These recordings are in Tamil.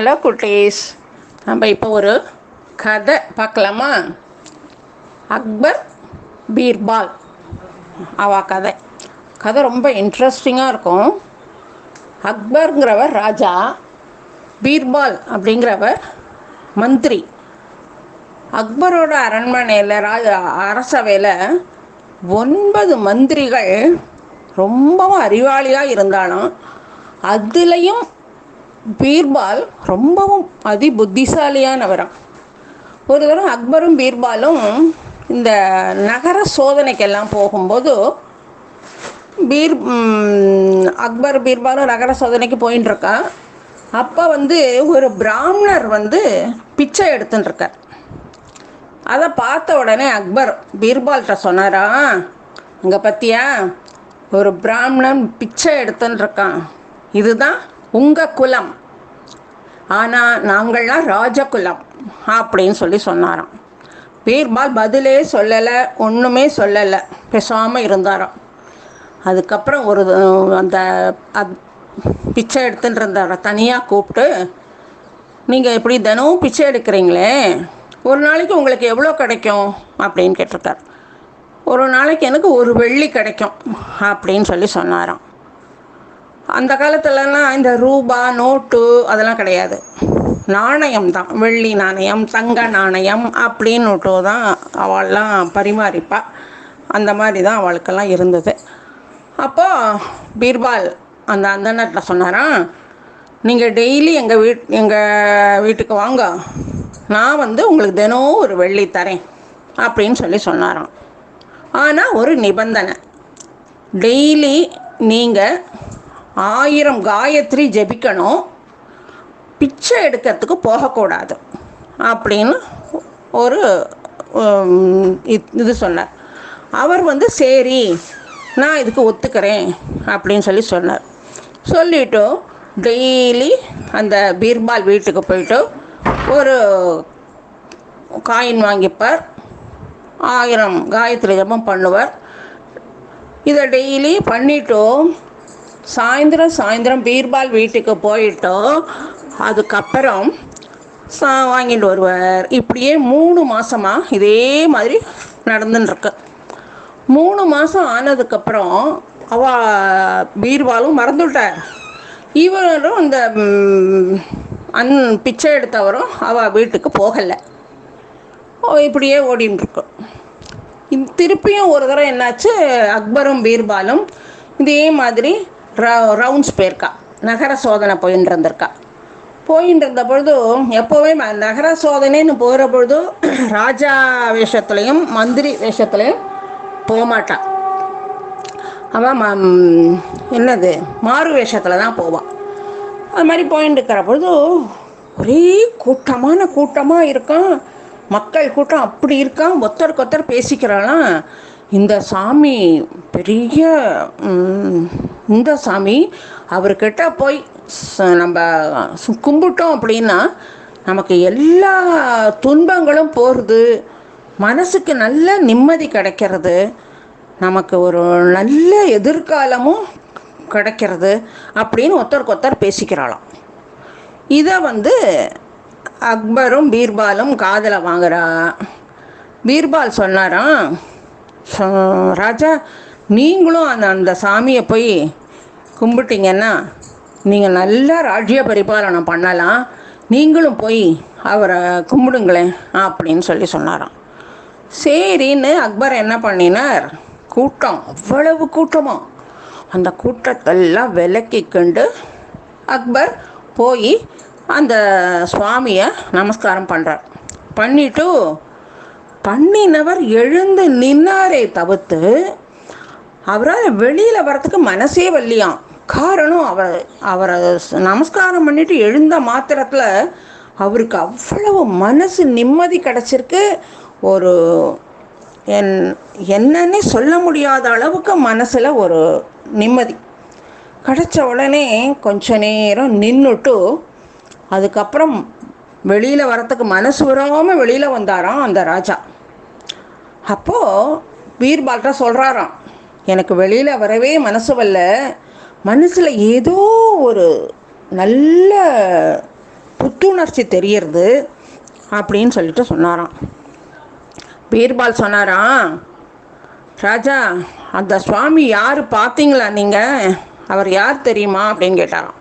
ஹலோ குட்டீஸ் நம்ம இப்போ ஒரு கதை பார்க்கலாமா? அக்பர் பீர்பால். அவ கதை. கதை ரொம்ப இன்ட்ரெஸ்டிங்காக இருக்கும். அக்பருங்கிறவர் ராஜா பீர்பால் அப்படிங்கிறவர் மந்திரி. அக்பரோட அரண்மனையில் ராஜ அரசவையில் ஒன்பது மந்திரிகள் ரொம்பவும் அறிவாளியாக இருந்தாலும் அதுலேயும் பீர்பால் ரொம்பவும் அதி புத்திசாலியானவராம் ஒரு தடவை அக்பரும் பீர்பாலும் இந்த நகர சோதனைக்கெல்லாம் போகும்போது பீர் அக்பர் பீர்பாலும் நகர சோதனைக்கு போயின்னு இருக்கா அப்போ வந்து ஒரு பிராமணர் வந்து பிச்சை எடுத்துட்டுருக்கார் அதை பார்த்த உடனே அக்பர் பீர்பால்கிட்ட சொன்னாரா இங்கே பற்றியா ஒரு பிராமணன் பிச்சை எடுத்துன்னு இருக்கான் இதுதான் உங்கள் குலம். ஆனால் நாங்கள்லாம் ராஜகுலம் அப்படின்னு சொல்லி சொன்னாராம். பீர்பால் பதிலே சொல்லலை ஒன்றுமே சொல்லலை பேசாமல் இருந்தாராம். அதுக்கப்புறம் ஒரு அந்த பிச்சை எடுத்துட்டு இருந்தார தனியாக கூப்பிட்டு நீங்கள் இப்படி தினமும் பிச்சை எடுக்கிறீங்களே ஒரு நாளைக்கு உங்களுக்கு எவ்வளோ கிடைக்கும்? அப்படின்னு கேட்டிருக்கார். ஒரு நாளைக்கு எனக்கு ஒரு வெள்ளி கிடைக்கும் அப்படின்னு சொல்லி சொன்னாராம். அந்த காலத்துலலாம் இந்த ரூபா நோட்டு அதெல்லாம் கிடையாது. நாணயம் தான். வெள்ளி நாணயம் தங்க நாணயம் அப்படின்னுட்டு தான் அவள்லாம் பரிமாறிப்பா. அந்த மாதிரி தான் அவளுக்கெல்லாம் இருந்தது. அப்போ பீர்பால் அந்த அந்தனத்தில் சொன்னாராம் நீங்கள் டெய்லி எங்கள் வீட் எங்கள் வீட்டுக்கு வாங்க. நான் வந்து உங்களுக்கு தினம் ஒரு வெள்ளி தரேன். அப்படின்னு சொல்லி சொன்னாராம். ஆனால் ஒரு நிபந்தனை. டெய்லி நீங்கள் ஆயிரம் காயத்ரி ஜெபிக்கணும். பிச்சை எடுக்கிறதுக்கு போகக்கூடாது. அப்படின்னு ஒரு இது சொன்னார். அவர் வந்து சரி நான் இதுக்கு ஒத்துக்கிறேன். அப்படின்னு சொல்லி சொன்னார். சொல்லிட்டு டெய்லி அந்த பீர்பால் வீட்டுக்கு போயிட்டு ஒரு காயின் வாங்கிப்பார். ஆயிரம் காயத்ரி ஜபம் பண்ணுவார். இதை டெய்லி பண்ணிவிட்டு சாயந்தரம் சாயந்தரம் பீர்பால் வீட்டுக்கு போயிட்டோம் அதுக்கப்புறம் சா வாங்கிட்டு வருவார். இப்படியே மூணு மாதமாக இதே மாதிரி நடந்துட்டுருக்கு மூணு மாதம் ஆனதுக்கப்புறம் அவ பீர்பாலும் மறந்துவிட்டார் இவரும் இந்த அந் அன் பிச்சை எடுத்தவரும் அவ வீட்டுக்கு போகலை. ஓ, இப்படியே ஓடின்னு திருப்பியும் ஒரு தடவை என்னாச்சு அக்பரும் பீர்பாலும் இதே மாதிரி ரவுண்ட்ஸ் போயிருக்கா. நகர சோதனை போயின்னு இருந்திருக்கா போயின்னு இருந்த பொழுது எப்போவே நகர சோதனைன்னு போகிற பொழுது ராஜா வேஷத்துலேயும் மந்திரி வேஷத்துலேயும் போகமாட்டான் அவன் என்னது மாறு வேஷத்தில் தான் போவான் அது மாதிரி போயின்னு இருக்கிற பொழுது ஒரே கூட்டமான கூட்டமாக இருக்கான் மக்கள் கூட்டம் அப்படி இருக்கான் ஒருத்தருக்கு ஒருத்தர் பேசிக்கிறாளாம். இந்த சாமி பெரிய இந்த சாமி அவர்கிட்ட போய் நம்ம கும்பிட்டோம் அப்படின்னா நமக்கு எல்லா துன்பங்களும் போகிறது மனசுக்கு நல்ல நிம்மதி கிடைக்கிறது நமக்கு ஒரு நல்ல எதிர்காலமும் கிடைக்கிறது அப்படின்னு ஒருத்தருக்கு ஒருத்தர் பேசிக்கிறாளாம். இதை வந்து அக்பரும் பீர்பாலும் காதலை வாங்குறா. பீர்பால் சொன்னாராம் ராஜா நீங்களும் அந்த அந்த சாமியை போய் கும்பிட்டீங்கன்னா நீங்கள் நல்லா ராஜ்ய பரிபாலனை பண்ணலாம். நீங்களும் போய் அவரை கும்பிடுங்களேன் அப்படின்னு சொல்லி சொன்னாராம். சரின்னு அக்பர் என்ன பண்ணினார்? கூட்டம் அவ்வளவு கூட்டமாக அந்த கூட்டத்தெல்லாம் விலக்கி கண்டு அக்பர் போய் அந்த சுவாமியை நமஸ்காரம் பண்ணுறார் பண்ணிட்டு பண்ணினவர் எழுந்து நின்னாரே தவிர்த்து அவரால் வெளியில் வரத்துக்கு மனசே வரலையாம் காரணம் அவர் அவரை நமஸ்காரம் பண்ணிட்டு எழுந்த மாத்திரத்தில் அவருக்கு அவ்வளவு மனசு நிம்மதி கிடச்சிருக்கு. ஒரு என் என்னன்னே சொல்ல முடியாத அளவுக்கு மனசில் ஒரு நிம்மதி. கிடச்ச உடனே கொஞ்ச நேரம் நின்றுட்டு அதுக்கப்புறம் வெளியில் வரத்துக்கு மனசு வராமல் வெளியில் வந்தாராம் அந்த ராஜா. அப்போது பீர்பால்கிட்ட சொல்கிறாராம் எனக்கு வெளியில் வரவே மனசு வரல. மனசில் ஏதோ ஒரு நல்ல புத்துணர்ச்சி தெரியறது அப்படின்னு சொல்லிட்டு சொன்னாராம். பீர்பால் சொன்னாராம் ராஜா அந்த சுவாமி யார் பார்த்தீங்களா நீங்கள் அவர் யார் தெரியுமா? அப்படின்னு கேட்டாராம்.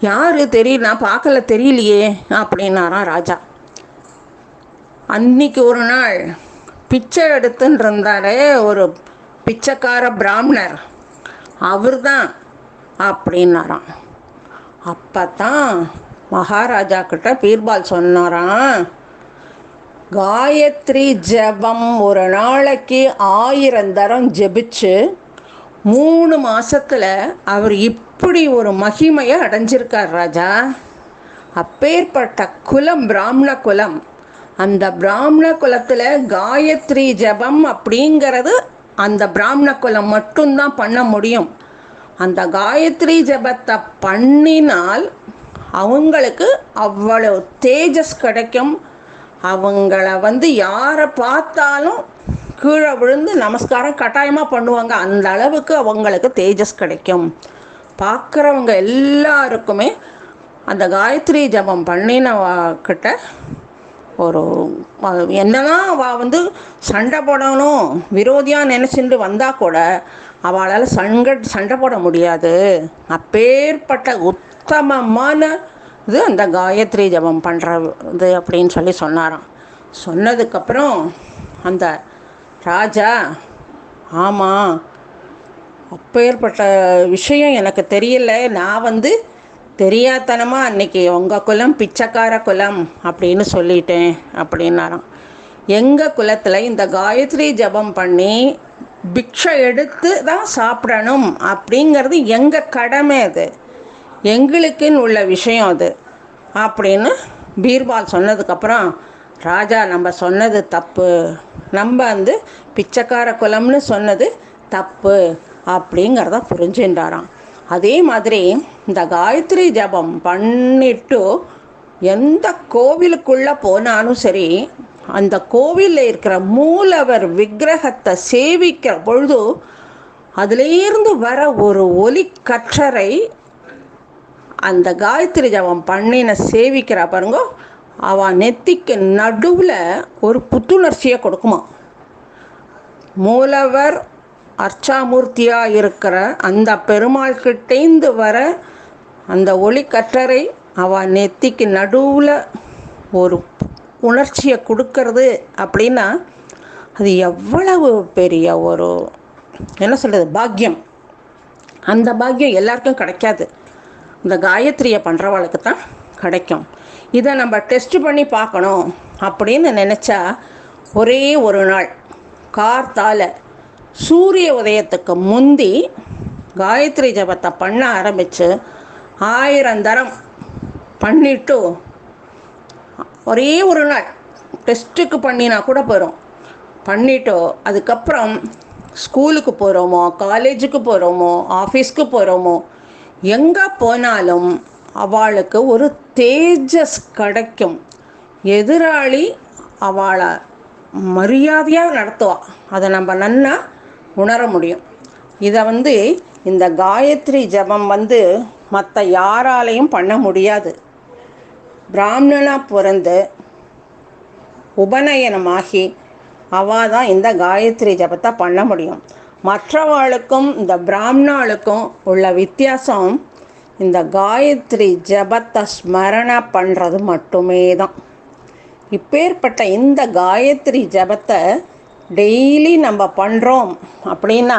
யார் தெரியல பார்க்கல தெரியலையே அப்படின்னாராம் ராஜா. அன்னைக்கு ஒரு நாள் பிச்சை எடுத்துன்னு இருந்தாரே ஒரு பிச்சைக்கார பிராமணர். அவர் தான் அப்படின்னாராம். அப்போ தான் மகாராஜா கிட்ட பீர்பால் சொன்னாராம் காயத்ரி ஜபம் ஒரு நாளைக்கு ஆயிரம் தரம் ஜெபிச்சு மூணு மாசத்துல அவர் இப்படி ஒரு மகிமையை அடைஞ்சிருக்கார் ராஜா. அப்பேற்பட்ட குலம் பிராமண குலம். அந்த பிராமண குலத்தில் காயத்ரி ஜபம் அப்படிங்கிறது அந்த பிராமண குலம் மட்டும்தான் பண்ண முடியும். அந்த காயத்ரி ஜபத்தை பண்ணினால் அவங்களுக்கு அவ்வளவு தேஜஸ் கிடைக்கும். அவங்கள வந்து யாரை பார்த்தாலும் கீழே விழுந்து நமஸ்காரம் கட்டாயமாக பண்ணுவாங்க. அந்த அளவுக்கு அவங்களுக்கு தேஜஸ் கிடைக்கும். பார்க்குறவங்க எல்லாருக்குமே அந்த காயத்ரி ஜபம் பண்ணின கிட்ட ஒரு என்னதான் அவள் வந்து சண்டை போடணும் விரோதியாக நினச்சிட்டு வந்தால் கூட அவளால் சண்ட சண்டை போட முடியாது. அப்பேற்பட்ட உத்தமமான இது அந்த காயத்ரி ஜபம் பண்ணுறது அப்படின்னு சொல்லி சொன்னாராம். சொன்னதுக்கப்புறம் அந்த ராஜா ஆமாம் அப்பேற்பட்ட விஷயம் எனக்கு தெரியல. நான் வந்து தெரியாதனமாக அன்னைக்கு உங்கள் குலம் பிச்சைக்கார குலம் அப்படின்னு சொல்லிட்டேன் அப்படின்னாராம். எங்கள் குலத்தில் இந்த காயத்ரி ஜபம் பண்ணி பிக்ஷை எடுத்து தான் சாப்பிடணும் அப்படிங்கிறது எங்கள் கடமை அது. எங்களுக்குன்னு உள்ள விஷயம் அது அப்படின்னு பீர்பால் சொன்னதுக்கப்புறம் ராஜா நம்ம சொன்னது தப்பு. நம்ம வந்து பிச்சைக்கார குலம்னு சொன்னது தப்பு அப்படிங்கிறத புரிஞ்சுட்டாராம் அதே மாதிரி இந்த காயத்ரி ஜபம் பண்ணிட்டு எந்த கோவிலுக்குள்ளே போனாலும் சரி அந்த கோவிலில் இருக்கிற மூலவர் விக்கிரகத்தை சேவிக்கிற பொழுது அதுலேருந்து வர ஒரு ஒலி கற்றரை அந்த காயத்ரி ஜபம் பண்ணின சேவிக்கிறா பாருங்க அவன் நெத்திக்கு நடுவில் ஒரு புத்துணர்ச்சியை கொடுக்குமா. மூலவர் அர்ச்சாமூர்த்தியாக இருக்கிற அந்த பெருமாள் கிட்டேந்து வர அந்த ஒளி கற்றரை அவள் நெத்திக்கு நடுவில் ஒரு உணர்ச்சியை கொடுக்கறது அப்படின்னா அது எவ்வளவு பெரிய ஒரு என்ன சொல்கிறது பாக்கியம். அந்த பாக்கியம் எல்லாருக்கும் கிடைக்காது. இந்த காயத்ரியை பண்ணுறவளுக்கு தான் கிடைக்கும். இதை நம்ம டெஸ்ட் பண்ணி பார்க்கணும் அப்படின்னு நினச்சா ஒரே ஒரு நாள் கார்த்தால சூரிய உதயத்துக்கு முந்தி காயத்ரி ஜபத்தை பண்ண ஆரம்பித்து ஆயிரம் தரம் பண்ணிட்டு ஒரே ஒரு நாள் டெஸ்ட்டுக்கு பண்ணினா கூட போகிறோம் பண்ணிட்டோ அதுக்கப்புறம் ஸ்கூலுக்கு போகிறோமோ காலேஜுக்கு போகிறோமோ ஆஃபீஸ்க்கு போகிறோமோ எங்கே போனாலும் அவளுக்கு ஒரு தேஜஸ் கிடைக்கும். எதிராளி அவளை மரியாதையாக நடத்துவா. அதை நம்ம நன்னா உணர முடியும். இதை வந்து இந்த காயத்ரி ஜபம் வந்து மற்ற யாராலையும் பண்ண முடியாது. பிராமணனாக பிறந்து உபநயனமாகி அவள் தான் இந்த காயத்ரி ஜபத்தை பண்ண முடியும். மற்றவாளுக்கும் இந்த பிராமணாளுக்கும் உள்ள வித்தியாசம் இந்த காயத்ரி ஜபத்தை ஸ்மரண பண்ணுறது மட்டுமே தான் இப்பேற்பட்ட இந்த காயத்ரி ஜபத்தை டெய்லி நம்ம பண்ணுறோம் அப்படின்னா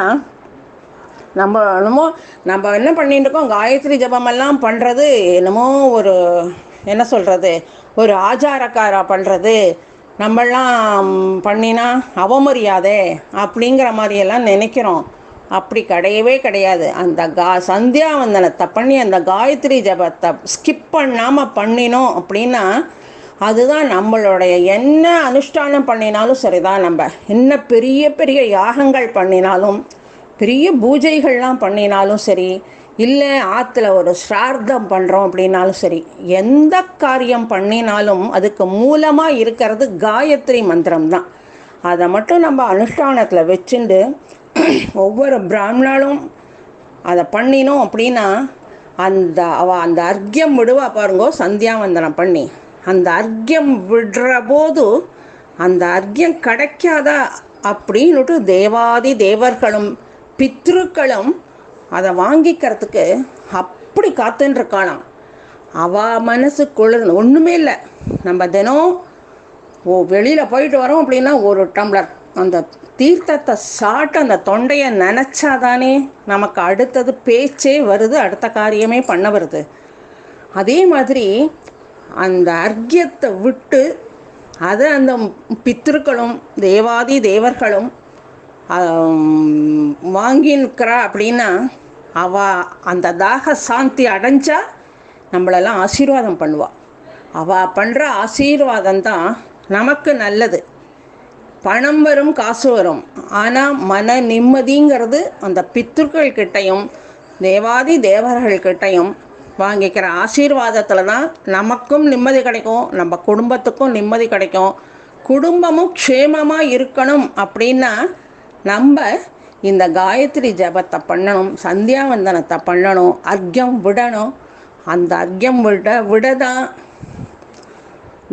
நம்ம என்னமோ நம்ம என்ன பண்ணிட்டு இருக்கோம்? காயத்ரி ஜபமெல்லாம் பண்ணுறது என்னமோ ஒரு என்ன சொல்கிறது ஒரு ஆச்சாரக்காரா பண்ணுறது நம்மளாம் பண்ணினா அவமரியாதை அப்படிங்கிற மாதிரியெல்லாம் நினைக்கிறோம். அப்படி கிடையவே கிடையாது. அந்த கா சந்தியாவந்தனத்தை பண்ணி அந்த காயத்ரி ஜபத்தை ஸ்கிப் பண்ணாமல் பண்ணினோம் அப்படின்னா அதுதான் நம்மளுடைய என்ன அனுஷ்டானம் பண்ணினாலும் சரிதான் நம்ம. என்ன பெரிய பெரிய யாகங்கள் பண்ணினாலும் பெரிய பூஜைகள்லாம் பண்ணினாலும் சரி இல்லை ஆற்றுல ஒரு ஸ்ரார்த்தம் பண்ணுறோம் அப்படின்னாலும் சரி எந்த காரியம் பண்ணினாலும் அதுக்கு மூலமாக இருக்கிறது காயத்ரி மந்திரம் தான் அதை மட்டும் நம்ம அனுஷ்டானத்தில் வச்சுண்டு ஒவ்வொரு பிராமணாலும் அதை பண்ணினோம் அப்படின்னா அந்த அவள் அந்த அர்க்கியம் விடுவா பாருங்கோ சந்தியாவந்தனம் பண்ணி. அந்த அர்க்கியம் விடுற போது அந்த அர்க்கியம் கிடைக்காதா அப்படின்னுட்டு தேவாதி தேவர்களும் பித்ருக்களும் அதை வாங்கிக்கிறதுக்கு அப்படி காத்துன்னு அவ மனசு குளிர் ஒன்றுமே இல்லை. நம்ம தினம் ஓ வெளியில் போயிட்டு வரோம் அப்படின்னா ஒரு டம்ளர். அந்த தீர்த்தத்தை சாப்பிட்டு அந்த தொண்டையை நினச்சாதானே நமக்கு அடுத்தது பேச்சே வருது அடுத்த காரியமே பண்ண வருது. அதே மாதிரி அந்த அர்க்கியத்தை விட்டு அதை அந்த பித்திருக்களும் தேவாதி தேவர்களும் வாங்கின்னுக்கிறா அப்படின்னா அவ அந்த தாக சாந்தி அடைஞ்சா நம்மளெல்லாம் ஆசீர்வாதம் பண்ணுவாள் அவள் பண்ணுற ஆசீர்வாதம் தான் நமக்கு நல்லது. பணம் வரும் காசு வரும். ஆனால் மன நிம்மதிங்கிறது அந்த பித்திருக்கள் கிட்டையும் தேவாதி தேவர்கள்கிட்டையும் வாங்கிக்கிற ஆசீர்வாதத்தில் தான் நமக்கும் நிம்மதி கிடைக்கும் நம்ம குடும்பத்துக்கும் நிம்மதி கிடைக்கும். குடும்பமும் க்ஷேமமாக இருக்கணும் அப்படின்னா நம்ம இந்த காயத்ரி ஜபத்தை பண்ணணும் சந்தியாவந்தனத்தை பண்ணணும் அர்க்கியம் விடணும். அந்த அர்க்கியம் விட விட தான்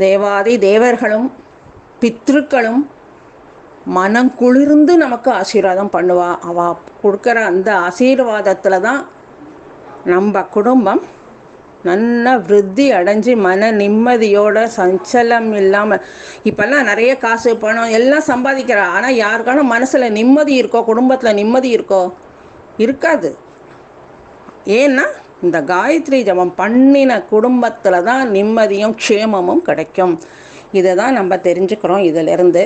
தேவாதி தேவர்களும் பித்ருக்களும் மனம் குளிர்ந்து நமக்கு ஆசீர்வாதம் பண்ணுவா. அவள் கொடுக்குற அந்த ஆசீர்வாதத்தில் தான் நம்ம குடும்பம் நல்லா விருத்தி அடைஞ்சு மன நிம்மதியோட சஞ்சலம் இல்லாமல் இப்போல்லாம் நிறைய காசு பணம் எல்லாம் சம்பாதிக்கிறா. ஆனால் யாருக்கான மனசில் நிம்மதி இருக்கோ குடும்பத்தில் நிம்மதி இருக்கோ இருக்காது. ஏன்னா இந்த காயத்ரி ஜபம் பண்ணின குடும்பத்தில் தான் நிம்மதியும் க்ஷேமமும் கிடைக்கும். இதை தான் நம்ம தெரிஞ்சுக்கிறோம் இதிலிருந்து.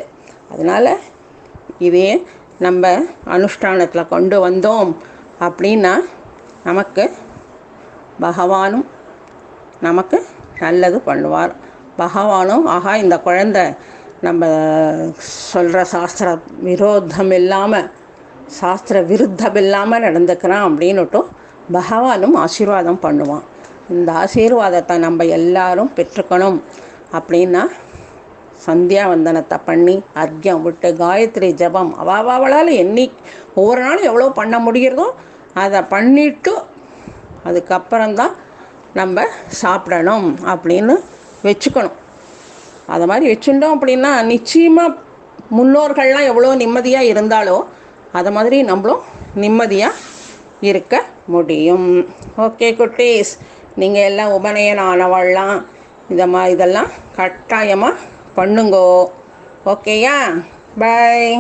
அதனால் இதே நம்ம அனுஷ்டானத்தில் கொண்டு வந்தோம் அப்படின்னா நமக்கு பகவானும் நமக்கு நல்லது பண்ணுவார். பகவானும் ஆகா இந்த குழந்த நம்ம சொல்கிற சாஸ்திர விரோதம் இல்லாமல் சாஸ்திர விருத்தம் இல்லாமல் நடந்துக்கிறான் அப்படின்னுட்டும் பகவானும் ஆசீர்வாதம் பண்ணுவான். இந்த ஆசீர்வாதத்தை நம்ம எல்லாரும் பெற்றுக்கணும் அப்படின்னா சந்தியாவந்தனத்தை பண்ணி அர்க்கியம் விட்டு காயத்ரி ஜபம் அவாவாவளால் என்னி ஒவ்வொரு நாளும் எவ்வளோ பண்ண முடிகிறதோ அதை பண்ணிவிட்டு அதுக்கப்புறம்தான் நம்ம சாப்பிடணும் அப்படின்னு வச்சுக்கணும். அதை மாதிரி வச்சுட்டோம் அப்படின்னா நிச்சயமாக முன்னோர்கள்லாம் எவ்வளோ நிம்மதியாக இருந்தாலோ அதை மாதிரி நம்மளும் நிம்மதியாக இருக்க முடியும். ஓகே குட்டீஸ். நீங்கள் எல்லாம் உபநயனம் ஆனவள்லாம் இதை மா இதெல்லாம் கட்டாயமாக பண்ணுங்கோ. ஓகேயா? பாய்